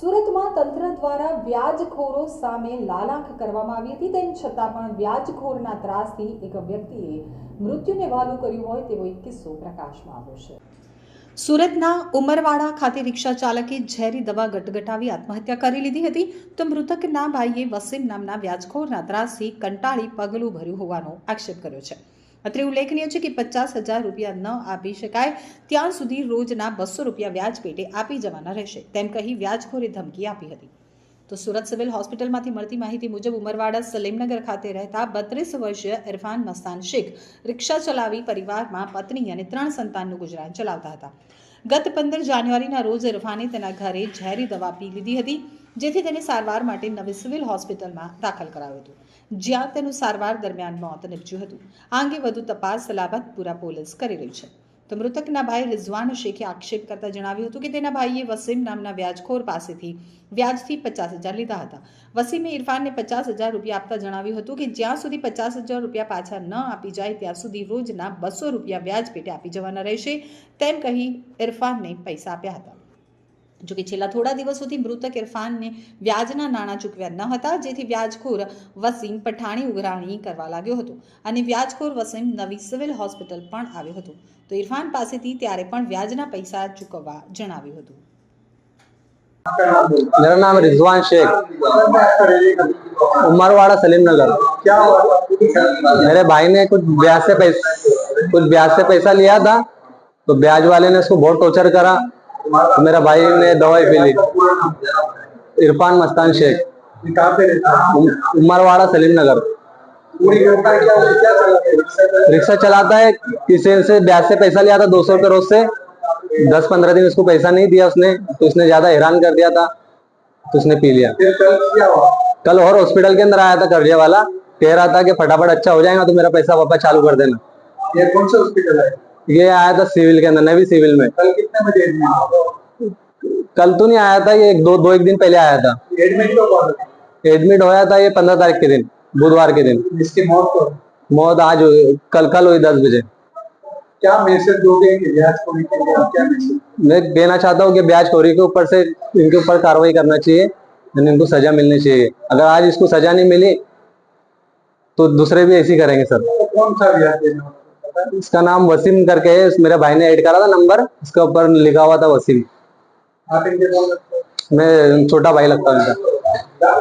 સુરતમાં તંત્ર દ્વારા વ્યાજખોરો સામે લાલાખ કરવામાં આવી હતી. તેમ છતાં પણ વ્યાજખોરના ત્રાસથી એક વ્યક્તિએ મૃત્યુને વાલું કર્યું હોય તેવો એક કિસ્સો પ્રકાશમાં આવ્યો છે. સુરતના ઉમરવાડા ખાતે રિક્ષા ચાલકે ઝેરી દવા ગટગટાવી આત્મહત્યા કરી લીધી હતી. તો મૃતકના ભાઈએ વસીમ નામના વ્યાજખોરના ત્રાસથી કંટાળી પગલું ભર્યું હોવાનો આક્ષેપ કર્યો છે. અત્રે ઉલ્લેખનીય છે કે પચાસ હજાર રૂપિયા ન આપી શકાય, ત્યાં સુધી રોજના બસો રૂપિયા વ્યાજ પેટે આપી જવાના રહેશે. તેમ કહી વ્યાજખોરે ધમકી આપી હતી. તો સુરત સિવિલ હોસ્પિટલમાંથી મળતી માહિતી મુજબ ઉમરવાડા સલેમનગર ખાતે રહેતા બત્રીસ વર્ષીય ઇરફાન મસ્તાન શેખ રિક્ષા ચલાવી પરિવારમાં પત્ની અને ત્રણ સંતાનનું ગુજરાન ચલાવતા હતા. ગત પંદર જાન્યુઆરીના રોજ ઇરફાને તેના ઘરે ઝેરી દવા પી લીધી હતી, જેથી તેને સારવાર માટે નવી સિવિલ હોસ્પિટલમાં દાખલ કરાવ્યું હતું. જ્યાં તેનું સારવાર દરમિયાન મોત નીપજ્યું હતું. આ અંગે વધુ તપાસ સલાબતપુરા પોલીસ કરી રહી છે. તો મૃતકના ભાઈ રિઝવાન શેખે આક્ષેપ કરતા જણાવ્યું હતું કે તેના ભાઈએ વસીમ નામના વ્યાજખોર પાસેથી વ્યાજથી પચાસ હજાર લીધા હતા. વસીમે ઇરફાનને પચાસ હજાર રૂપિયા આપતા જણાવ્યું હતું કે જ્યાં સુધી પચાસ હજાર રૂપિયા પાછા ન આપી જાય ત્યાં સુધી રોજના બસો રૂપિયા વ્યાજ પેટે આપી જવાના રહેશે તેમ કહી ઇરફાનને પૈસા આપ્યા હતા. જોકે છેલ્લા થોડા દિવસોથી મૃતક ઇરફાનને વ્યાજના નાણાં ચૂકવ્યા ન હતા જેથી વ્યાજખોર વસીમ પઠાણી ઉઘરાણી કરવા લાગ્યો હતો અને વ્યાજખોર વસીમ નવી સિવિલ હોસ્પિટલ પણ આવ્યો હતો તો ઇરફાન પાસેથી ત્યારે પણ વ્યાજના પૈસા ચૂકવવા જણાવ્યું હતું मेरा नाम रिजवान शेख उमरवाड़ा सलीम नगर क्या हुआ मेरे भाई ने कुछ ब्याज से पैसा कुछ ब्याज से पैसा लिया था तो ब्याज वाले ने उसको बहुत टॉर्चर करा मेरा भाई ने दवाई पी ली। इरफान मस्तान शेख। उमरवाड़ा सलीम नगर? रिक्शा चलाता है, किसी से ब्याज से पैसा लिया था, दो सौ रुपये रोज से। दस पंद्रह दिन उसको पैसा नहीं दिया उसने तो उसने ज़्यादा हैरान कर दिया था तो उसने पी लिया। कल और हॉस्पिटल के अंदर आया था कर्जे वाला कह रहा था कि फटाफट अच्छा हो जाएगा तो मेरा पैसा वापस चालू कर देना। ये कौन सा हॉस्पिटल है? ये आया था सिविल के अंदर नवी सिविल में। कल कितने बजे कल तो नहीं आया था ये एक दो दो एक दिन पहले आया था। एडमिट है? एडमिट होया था ये पंद्रह तारीख के दिन बुधवार के दिन। इसकी मौत को मौत आज हुई कल कल हुई दस बजे। क्या मैसेज दोगे कि ब्याज के लिए क्या मैसेज मैं देना चाहता हूँ कि ब्याज खोरी के ऊपर से इनके ऊपर कार्रवाई करना चाहिए यानी इनको सजा मिलनी चाहिए। अगर आज इसको सजा नहीं मिली तो दूसरे भी ऐसी करेंगे सर। तो कौन सा ब्याज देना है? इसका नाम वसीम करके है मेरे भाई ने ऐड करा था नंबर इसके ऊपर लिखा हुआ था वसीम आप इनके कौन लगते हो? मैं छोटा भाई लगता हूँ इनका